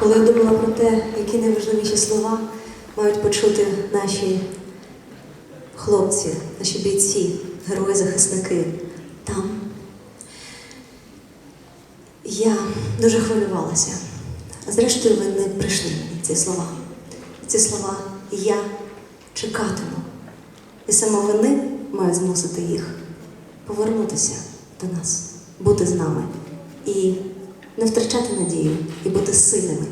Коли я думала про те, які найважливіші слова мають почути наші хлопці, наші бійці, герої-захисники там, я дуже хвилювалася. А зрештою, вони прийшли мені ці слова. Ці слова я чекатиму. І саме вони мають змусити їх повернутися до нас, бути з нами. І не втрачати надію і бути сильними.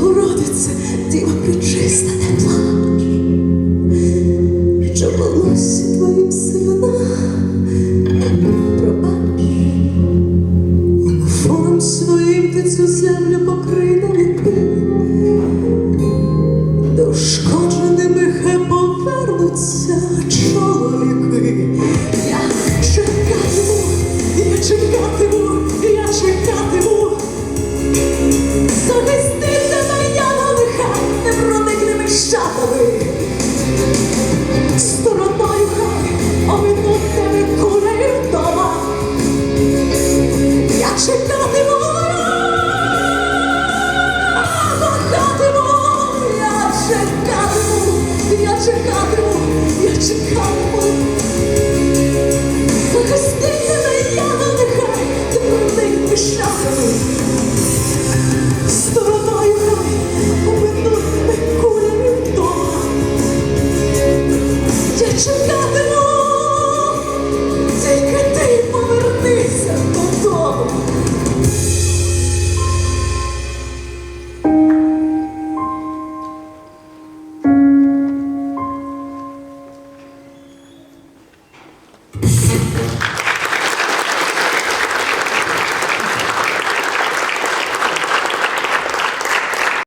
Богородице, діва причиста не плач, що волосся твоїм сивина пробач, Умофом своїм ти цю землю покрив. шапови, стороною.